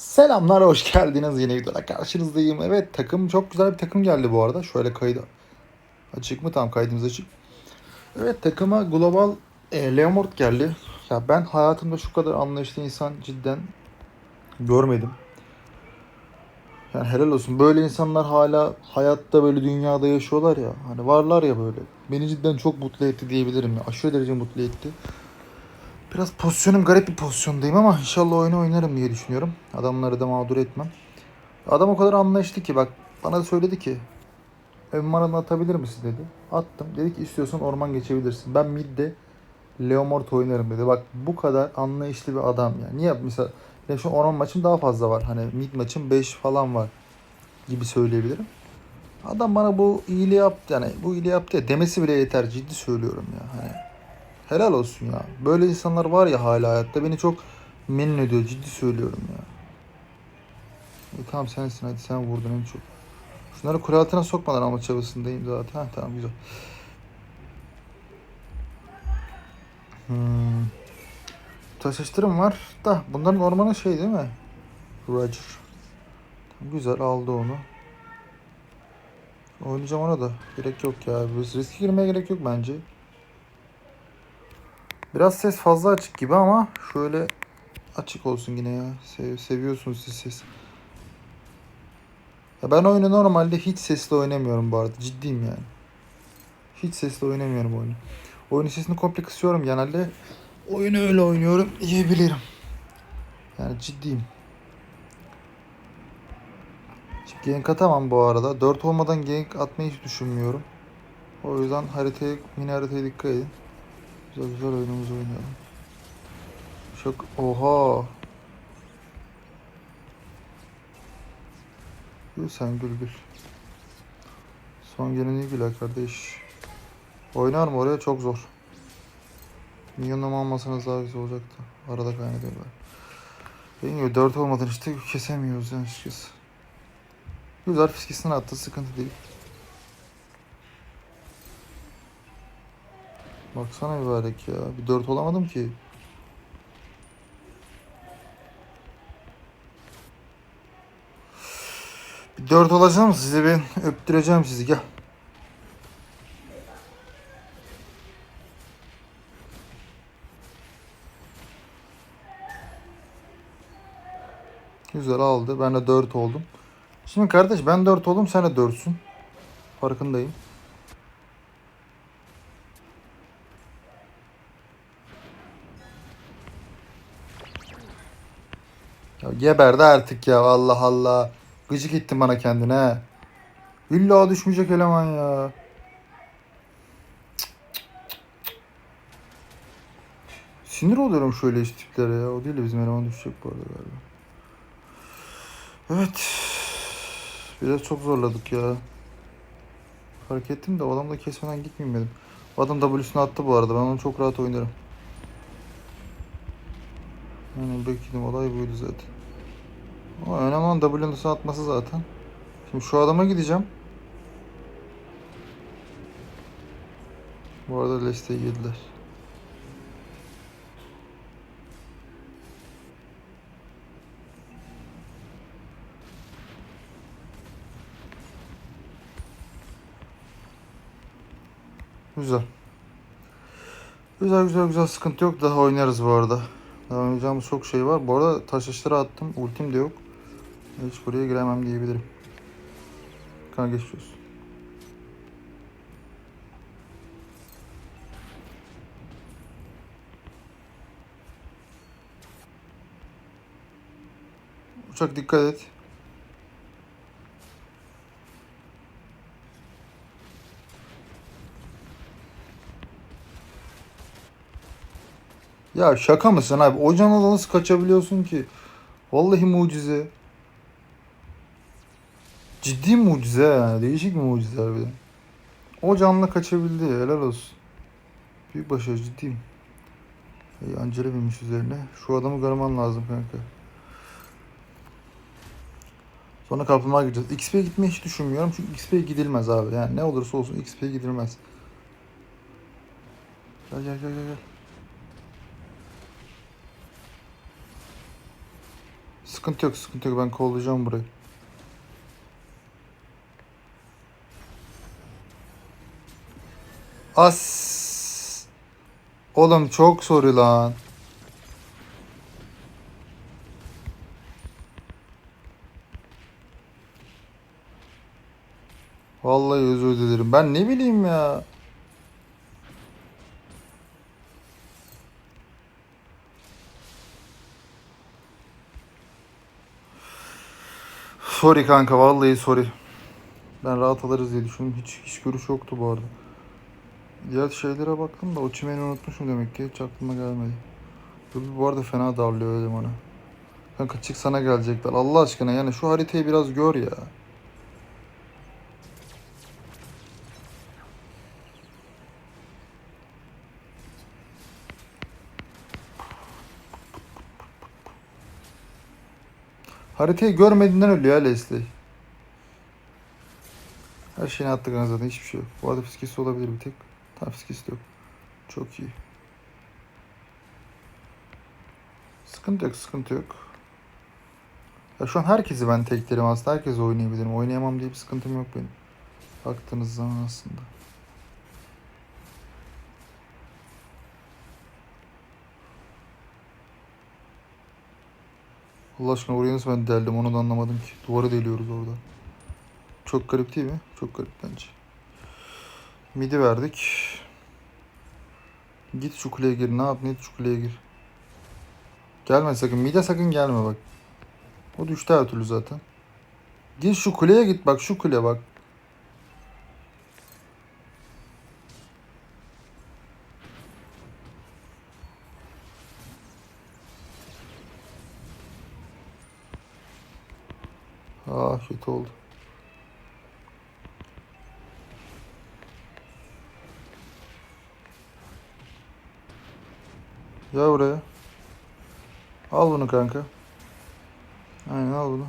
Selamlar, hoş geldiniz. Yine videoda karşınızdayım. Evet, takım çok güzel bir takım geldi bu arada. Şöyle kaydı açık mı? Tamam, kaydımız açık. Evet, takıma global e, Leomord geldi. Ya ben hayatımda şu kadar anlayışlı insan cidden görmedim. Yani helal olsun. Böyle insanlar hala hayatta böyle dünyada yaşıyorlar ya. Hani varlar ya böyle. Beni cidden çok mutlu etti diyebilirim ya. Aşırı derece mutlu etti. Biraz pozisyonum garip bir pozisyondayım ama inşallah oyunu oynarım diye düşünüyorum. Adamları da mağdur etmem. Adam o kadar anlayışlı ki bak bana da söyledi ki Emman'ı atabilir misin dedi. Attım. Dedi ki istiyorsan orman geçebilirsin. Ben midde Leomort oynarım dedi. Bak bu kadar anlayışlı bir adam ya. Niye mesela ya şu orman maçım daha fazla var. Hani mid maçım 5 falan var gibi söyleyebilirim. Adam bana bu iyiliği yaptı yani bu iyiliği yaptı ya demesi bile yeter ciddi söylüyorum ya. Hani Helal olsun ya. Böyle insanlar var ya hala hayatta. Beni çok memnun ediyor. Ciddi söylüyorum ya. E, tamam sensin hadi sen vurdun en çok. Şunları kule altına sokmadan alma çabasındayım zaten. Ha, tamam güzel. Hmm. Taşıştırım var da bunların ormanı şey değil mi? Roger. Güzel aldı onu. Oynayacağım ona da. Gerek yok ya. Biz riske girmeye gerek yok bence. Biraz ses fazla açık gibi ama şöyle açık olsun yine ya. Sev, seviyorsunuz siz ses. Ya ben oyunu normalde hiç sesli oynamıyorum bu arada. Ciddiyim yani. Hiç sesli oynamıyorum oyunu. Oyunun sesini komple kısıyorum genelde. Oyunu öyle oynuyorum diyebilirim. Yani ciddiyim. Şimdi gank atamam bu arada. 4 olmadan gank atmayı hiç düşünmüyorum. O yüzden haritaya, mini haritaya dikkat edin. Güzel güzel oyunumuzu oynayalım. Çok oha. Gül sen gül gül. Son geleni gül kardeş. Oynar mı oraya çok zor. Milyonlama almasanız daha güzel olacaktı. Arada kaynatıyorlar. Dediğim gibi 4 olmadan işte kesemiyoruz yani açıkçası. Güzel fiskisini attı sıkıntı değil. Baksana mübarek ya. Bir 4 olamadım ki. Bir 4 olacağım size ben öptüreceğim sizi gel. Güzel aldı. Ben de 4 oldum. Şimdi kardeş ben 4 oldum sen de 4'sün. Farkındayım. Geberdi artık ya Allah Allah. Gıcık ettin bana kendine. İlla düşmeyecek eleman ya. Sinir oluyorum şöyle iş ya. O değil de bizim eleman düşecek bu arada galiba. Evet. Biraz çok zorladık ya. Fark ettim de o adam da kesmeden gitmeyeyim dedim. O adam W'sunu attı bu arada. Ben onu çok rahat oynarım. Yani bekledim olay buydu zaten. Ama önemli olan W'nun atması zaten. Şimdi şu adama gideceğim. Bu arada Leicester yediler. Güzel. Güzel güzel güzel sıkıntı yok. Daha oynarız bu arada. Daha oynayacağımız çok şey var. Bu arada taş attım. Ultim de yok. Hiç buraya giremem diyebilirim. Kan geçiyoruz. Uçak dikkat et. Ya şaka mısın abi? O canla nasıl kaçabiliyorsun ki? Vallahi mucize. Ciddi mucize yani. Değişik bir mucize harbiden. O canla kaçabildi. Helal olsun. Büyük başarı ciddiyim. Ey Angela binmiş üzerine. Şu adamı görmen lazım kanka. Sonra kaplumbağaya gideceğiz. XP'ye gitmeyi hiç düşünmüyorum. Çünkü XP'ye gidilmez abi. Yani ne olursa olsun XP'ye gidilmez. Gel gel gel gel. gel. Sıkıntı yok sıkıntı yok ben kollayacağım burayı. As. Oğlum çok soru lan. Vallahi özür dilerim. Ben ne bileyim ya. Sorry kanka vallahi sorry. Ben rahat alırız diye düşündüm. Hiç hiç görüş yoktu bu arada. Diğer şeylere baktım da o çimeni unutmuşum demek ki. Hiç aklıma gelmedi. Bu, bu arada fena darlıyor öyle bana. Kanka çık sana gelecekler. Allah aşkına yani şu haritayı biraz gör ya. Haritayı görmediğinden ölüyor ya Leslie. Her şeyini attık zaten hiçbir şey yok. Bu arada fiskisi olabilir bir tek. De yok. Çok iyi. Sıkıntı yok, sıkıntı yok. Ya şu an herkesi ben teklerim aslında. Herkes oynayabilirim. Oynayamam diye bir sıkıntım yok benim. Baktığınız zaman aslında. Allah aşkına oraya nasıl ben deldim onu da anlamadım ki. Duvarı deliyoruz orada. Çok garip değil mi? Çok garip bence. Midi verdik. Git şu kuleye gir. Ne yap? Git şu kuleye gir. Gelme sakın. Mide sakın gelme bak. O düştü her türlü zaten. Git şu kuleye git bak. Şu kule bak. Ah kötü oldu. Gel buraya. Al bunu kanka. Aynen al bunu.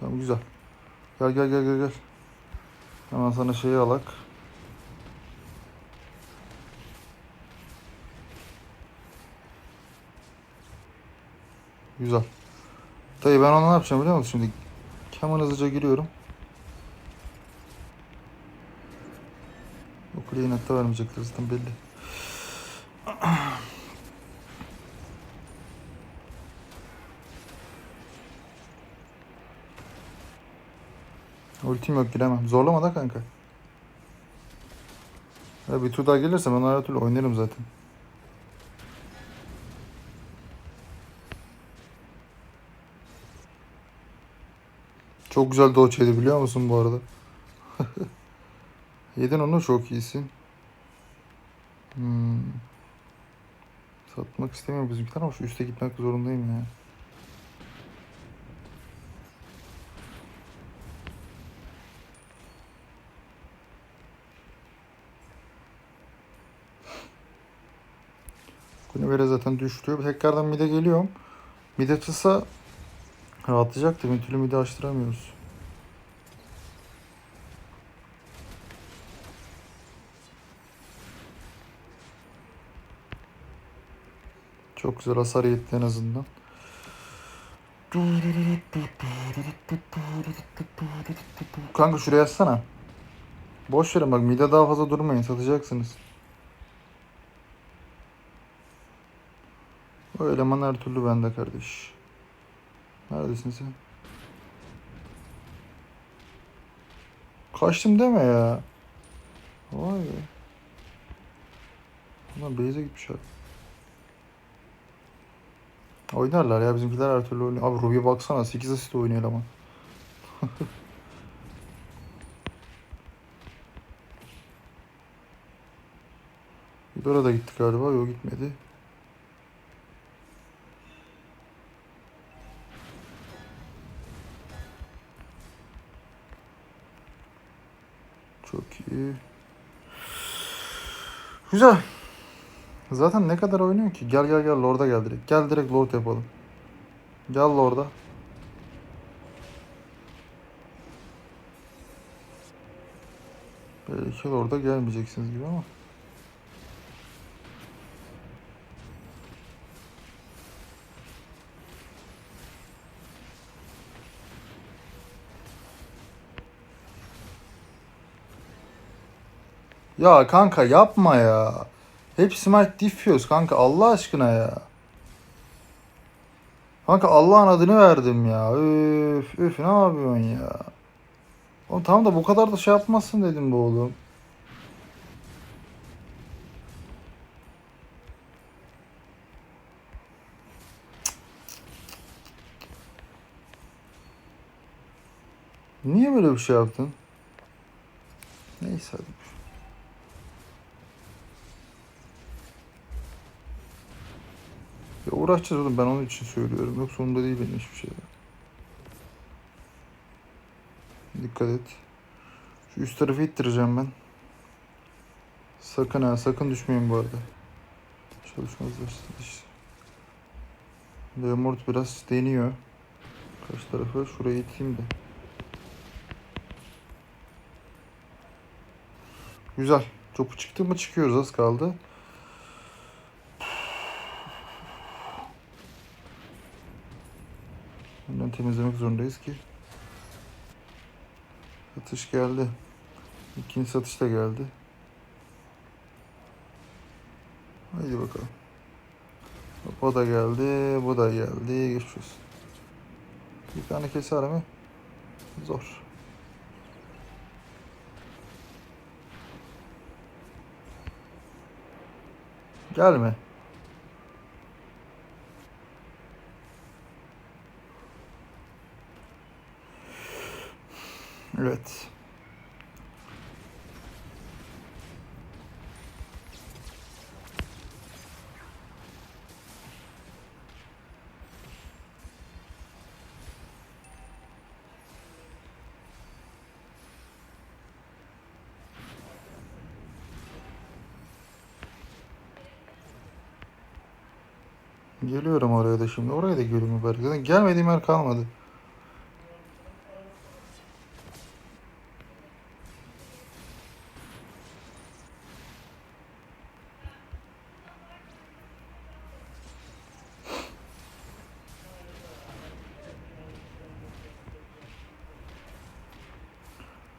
Tamam güzel. Gel gel gel gel gel. Hemen sana şeyi alak. Güzel. Dayı ben onu ne yapacağım biliyor musun şimdi? Hemen hızlıca giriyorum. O kuleyi nette vermeyecekler zaten belli. Ultim yok giremem. Zorlama da kanka. Ya bir tur daha gelirse ben her türlü oynarım zaten. Çok güzel dodge biliyor musun bu arada? Yedin onu çok iyisin. Hmm. Satmak istemiyorum bizimkiler ama şu üste gitmek zorundayım ya. Kunivere zaten düştü. Tekrardan mide geliyorum. Mide açılsa rahatlayacaktı. Bir mide açtıramıyoruz. Çok güzel hasar yetti en azından. Kanka şuraya yazsana. Boş verin bak mide daha fazla durmayın satacaksınız. O eleman her türlü bende kardeş. Neredesin sen? Kaçtım deme ya. Vay be. Ulan Beyze gitmiş abi. Oynarlar ya bizimkiler her türlü oynuyor. Abi Ruby baksana 8 asist oynuyor ama. Idora da gitti galiba. Yok gitmedi. İyi. Güzel. Zaten ne kadar oynuyor ki? Gel gel gel Lord'a gel direkt. Gel direkt Lord yapalım. Gel Lord'a. Belki Lord'a gelmeyeceksiniz gibi ama. Ya kanka yapma ya. Hep smite diffuse kanka Allah aşkına ya. Kanka Allah'ın adını verdim ya. Üf üf ne yapıyorsun ya. Oğlum tamam da bu kadar da şey yapmasın dedim bu oğlum. Niye böyle bir şey yaptın? Neyse hadi. Ya uğraşacağız oğlum ben onun için söylüyorum. Yoksa sonunda değil benim hiçbir şey. Dikkat et. Şu üst tarafı ittireceğim ben. Sakın ha sakın düşmeyin bu arada. Çalışmaz işte. Leomort biraz deniyor. Karşı tarafı şuraya iteyim de. Güzel. Topu çıktı mı çıkıyoruz az kaldı. Hemen temizlemek zorundayız ki. Satış geldi. İkinci satış da geldi. Haydi bakalım. O da geldi, bu da geldi. Geçiyoruz. Bir tane keser mi? Zor. Gelme. Evet. Geliyorum oraya da şimdi. Oraya da geliyorum. Zaten gelmediğim yer kalmadı.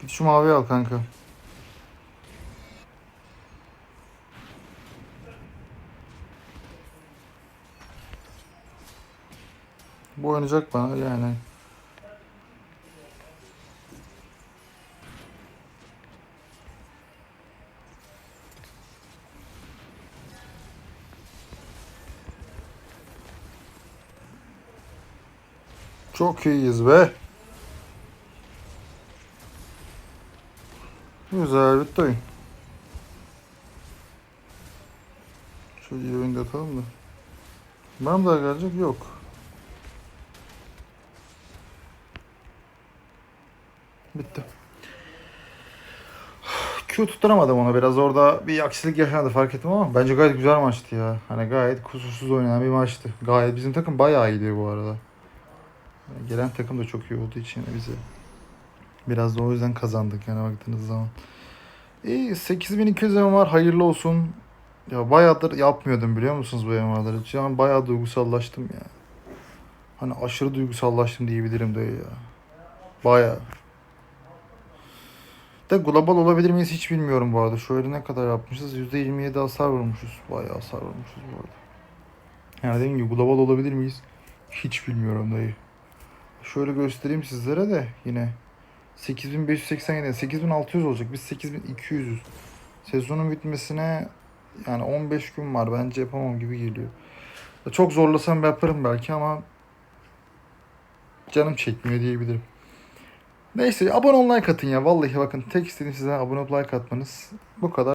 Git şu maviyi al kanka. Bu oynayacak bana yani. Çok iyiyiz be. Güzel bitti oyun. Şöyle iyi atalım da. Mı daha gelecek? Yok. Bitti. Q tutturamadım ona biraz orada bir aksilik yaşandı fark ettim ama bence gayet güzel maçtı ya. Hani gayet kusursuz oynanan bir maçtı. Gayet bizim takım bayağı iyiydi bu arada. Yani gelen takım da çok iyi olduğu için bize biraz da o yüzden kazandık yani baktığınız zaman. İyi 8200 M var hayırlı olsun. Ya bayağıdır yapmıyordum biliyor musunuz bu MMR'ları? An bayağı duygusallaştım ya. Hani aşırı duygusallaştım diyebilirim de ya. Bayağı. De global olabilir miyiz hiç bilmiyorum bu arada. Şöyle ne kadar yapmışız? %27 hasar vurmuşuz. Bayağı hasar vurmuşuz bu arada. Yani dediğim gibi global olabilir miyiz? Hiç bilmiyorum dayı. Şöyle göstereyim sizlere de yine. 8587, 8600 olacak. Biz 8200'üz. Sezonun bitmesine yani 15 gün var. Bence yapamam gibi geliyor. Çok zorlasam yaparım belki ama canım çekmiyor diyebilirim. Neyse abone ol like atın ya. Vallahi bakın tek istediğim size abone ol like atmanız. Bu kadar.